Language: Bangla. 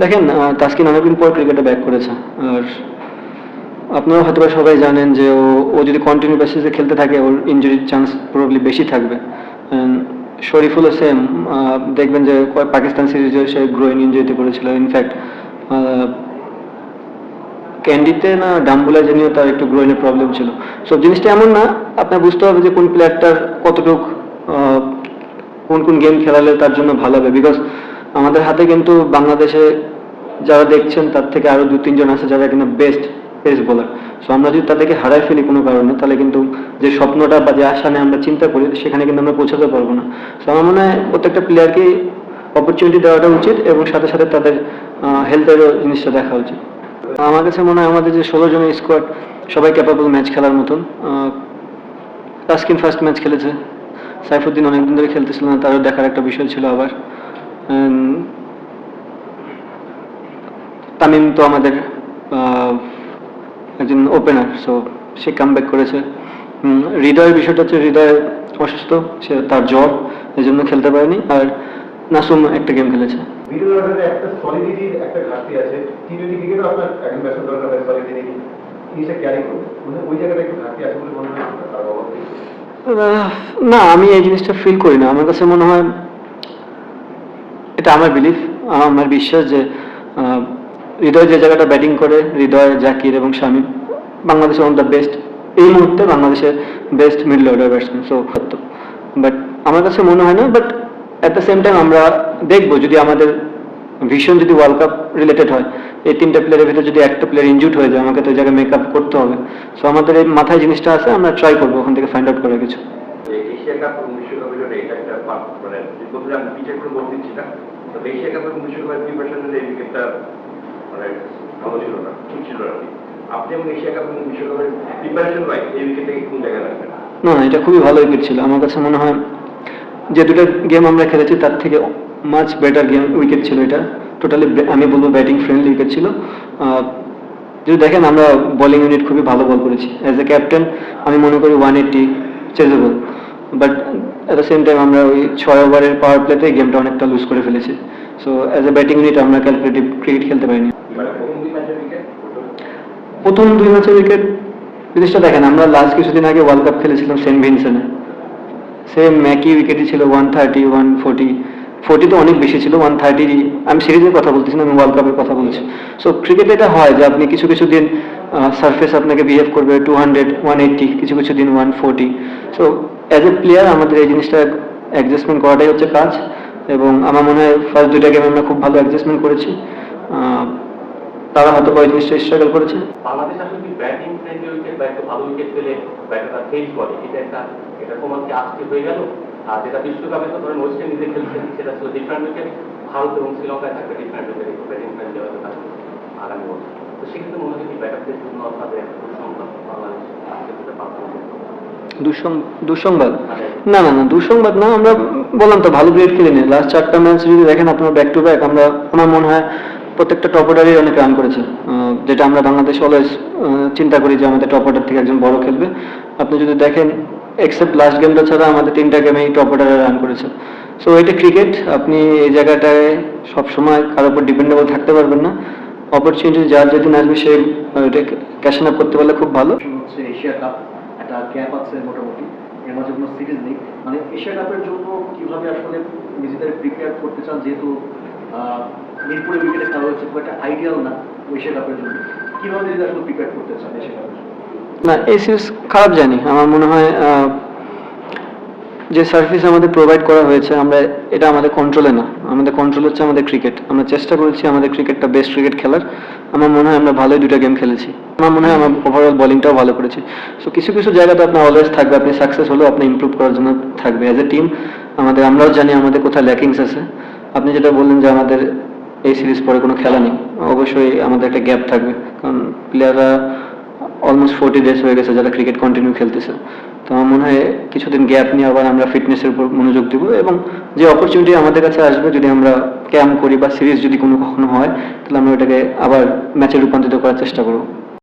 দেখেন আহ, তাসকিন অনেকদিন পর ক্রিকেটে ব্যাক করেছে। আর আপনারা হয়তো সবাই জানেন যে ও ও যদি কন্টিনিউ বেসিসে খেলতে থাকে ওর ইঞ্জুরির চান্স প্রবাবলি বেশি থাকবে। And শরীফুলও সেম দেখবেন যে পাকিস্তান সিরিজে সে গ্রোয়িং ইঞ্জুরিতে করেছিল ইনফ্যাক্ট ক্যান্ডিতে না ডাম্বুলা জানিও তার একটু গ্রোইনের প্রবলেম ছিল। সব জিনিসটা এমন না আপনার বুঝতে হবে যে কোন প্লেয়ারটার কতটুক কোন কোন গেম খেলালে তার জন্য ভালো হবে? বিকজ আমাদের হাতে কিন্তু বাংলাদেশে যারা দেখছেন তার থেকে আরও দু তিনজন আছে যারা কিন্তু বেস্ট পেস বোলার সো আমরা যদি তাদেরকে হারাই ফেলি কোনো কারণে তাহলে কিন্তু যে স্বপ্নটা বা যে আশা নিয়ে আমরা চিন্তা করি সেখানে কিন্তু আমরা পৌঁছাতে পারব না। সো আমার মনে হয় প্রত্যেকটা প্লেয়ারকে অপরচুনিটি দেওয়াটা উচিত এবং সাথে সাথে তাদের হেলথেরও জিনিসটা দেখা উচিত। আমার কাছে মনে হয় আমাদের যে ষোলো জনের স্কোয়াড সবাই ক্যাপাবল ম্যাচ খেলার মতন। আহ, ফার্স্ট ম্যাচ খেলেছে। সাইফুদ্দিন অনেকদিন ধরে খেলতেছিল না, তারও দেখার একটা বিষয় ছিল আবার। তামিম তো আমাদের একজন ওপেনার সো সে কাম করেছে। হৃদয়ের বিষয়টা হচ্ছে হৃদয় অসুস্থ, সে তার জ্বর এই জন্য খেলতে পারেনি। আর নাসুম একটা গেম খেলেছে। একটা না, আমি এই জিনিসটা ফিল করি না। আমার কাছে মনে হয় এটা আমার বিলিফ আমার বিশ্বাস যে হৃদয় যে জায়গাটা ব্যাটিং করে, হৃদয় জাকির এবং স্বামী বাংলাদেশের ওয়ান দ্য বেস্ট এই মুহূর্তে বাংলাদেশের best middle order batsman so but আমার কাছে মনে হয় না but at the same time আমরা দেখব, যদি আমাদের ভীষণ যদি ওয়ার্ল্ড কাপ রিলেটেড হয় এই তিনটা প্লেয়ারের ভিতরে যদি একটা প্লেয়ার ইনজুড হয়ে যায় আমাকে তো ওই জায়গায় মেক আপ করতে হবে। সো আমাদের এই মাথায় জিনিসটা আছে আমরা ট্রাই করব ওখান থেকে ফাইন্ড আউট করার কিছু। যে এশিয়া কাপ এবং বিশ্বকাপের জন্য এটা একটা মানে প্রথমে আমি পিছিয়ে করে বলতে দিচ্ছি না। তবে এশিয়া কাপ এবং বিশ্বকাপের প্রিপারেশনের এই উইকেটটা মানে ভালো ছিল না ঠিক ছিল না আপনি এবং এশিয়া কাপ এবং বিশ্বকাপের প্রিপারেশন ভাই এই উইকেটটাকে কোন জায়গায় রাখবেন? না না এটা খুবই ভালো উইকেট ছিল। আমার কাছে মনে হয় যে দুটো গেম আমরা খেলেছি তার থেকে মাচ বেটার গেম উইকেট ছিল এটা। টোটালি আমি বলব ব্যাটিং ফ্রেন্ডলি উইকেট ছিল। যদি দেখেন আমরা বলিং ইউনিট খুবই ভালো বল করেছি। অ্যাজ এ ক্যাপ্টেন আমি মনে করি one eighty chaseable but at the same time আমরা ওই ছয় ওভারের পাওয়ার প্লেতে গেমটা অনেকটা লুজ করে ফেলেছি। So as a batting unit আমরা ক্যালকুলেটিভ ক্রিকেট খেলতে পারিনি। প্রথম দুই ম্যাচের প্রথম দুই ম্যাচের উইকেট জিনিসটা দেখেন আমরা লাস্ট কিছুদিন আগে ওয়ার্ল্ড কাপ খেলেছিলাম সেন্ট ভিনসেনে সেম ম্যাকি উইকেটই ছিল one thirty one forty forty তো অনেক বেশি ছিল ওয়ান থার্টি আমি সিরিজের কথা বলতেছি না, আমি ওয়ার্ল্ড কাপের কথা বলছি। সো ক্রিকেটে এটা হয় যে আপনি কিছু কিছু দিন সারফেস আপনাকে বিহেভ করবে টু হান্ড্রেড ওয়ান এইট্টি কিছু কিছু দিন one forty so as a player আমাদের এই জিনিসটা অ্যাডজাস্টমেন্ট করাটাই হচ্ছে কাজ এবং আমার মনে হয় ফার্স্ট দুইটা গেমে আমরা খুব ভালো অ্যাডজাস্টমেন্ট করেছি। তারা হয়তো এই জিনিসটা স্ট্রাগল করেছে। বাংলাদেশ আর যেটা বিশ্বকাপে তো ধরেন ওয়েস্ট ইন্ডিজে খেলছেন সেটা ছিল ডিফারেন্ট উইকেট ভারত এবং শ্রীলঙ্কায় থাকবে ডিফারেন্ট উইকেট ব্যাটিং ফ্রেন্ডলি হয়তো থাকবে আগামী বছর। তো সেক্ষেত্রে মনে হয় কি ব্যাটারদের জন্য তাদের একটা দুঃসংবাদ বাংলাদেশ দুঃসংবাদ? মানে না না না দুঃসংবাদ না আমরা বললাম তো ভালো গ্রেড খেলিনি লাস্ট চারটা ম্যাচ যদি দেখেন আপনার ব্যাক টু ব্যাক আমরা আমার মনে হয় প্রত্যেকটা টপ অর্ডারই অনেক রান করেছে। যেটা আমরা বাংলাদেশ অলওয়েজ চিন্তা করি যে আমাদের টপ অর্ডার থেকে একজন বড় খেলবে। আপনি যদি দেখেন এক্সেপ্ট লাস্ট গেমটা ছাড়া আমাদের তিনটা গেমেই টপ অর্ডারে রান করেছে। সো এটা ক্রিকেট আপনি এই জায়গাটায় সবসময় কারোর উপর ডিপেন্ডেবল থাকতে পারবেন না। অপরচুনিটি যার যেদিন আসবে, সে ক্যাশ আপ করতে পারলে খুব ভালো। এশিয়া কাপ, একটা আছে মোটামুটি। এর মাঝে কোনো সিরিজ নেই। মানে এশিয়া কাপের জন্য কীভাবে আসলে নিজেদের প্রিপেয়ার করতে চান, যেহেতু মিরপুরে উইকেটে খেলা হয়েছে, খুব একটা আইডিয়াল না এশিয়া কাপের জন্য। কীভাবে নিজেদের আসলে প্রিপেয়ার করতে চান এশিয়া কাপের জন্য? না সিরিজ খারাপ জানি। আমার মনে হয় যে সার্ভিস আমাদের প্রোভাইড করা হয়েছে, আমরা এটা আমাদের কন্ট্রোলে না। আমাদের কন্ট্রোল হচ্ছে আমাদের ক্রিকেট আমরা চেষ্টা করেছি আমাদের ক্রিকেটটা বেস্ট ক্রিকেট খেলার। আমার মনে হয় আমরা ভালোই দুটা গেম খেলেছি। আমার মনে হয় আমার ওভারঅল বোলিংটাও ভালো করেছি। সো কিছু কিছু জায়গাতে আপনার অলওয়েজ থাকবে। আপনি সাকসেস হলেও আপনি ইমপ্রুভ করার জন্য থাকবে। অ্যাজ এ টিম আমাদের, আমরাও জানি আমাদের কোথায় ল্যাকিংস আছে। আপনি যেটা বললেন যে আমাদের এই সিরিজ পরে কোনো খেলা নেই, অবশ্যই আমাদের একটা গ্যাপ থাকবে। কারণ প্লেয়াররা অলমোস্ট ফোর্টি ডেজ হয়ে গেছে যারা ক্রিকেট কন্টিনিউ খেলতেছে। তো আমার মনে হয় কিছুদিন গ্যাপ নিয়ে আবার আমরা ফিটনেসের উপর মনোযোগ দিব এবং যে অপরচুনিটি আমাদের কাছে আসবে, যদি আমরা ক্যাম্প করি বা সিরিজ যদি কোনো কখনো হয়, তাহলে আমরা ওটাকে আবার ম্যাচে রূপান্তরিত করার চেষ্টা করব।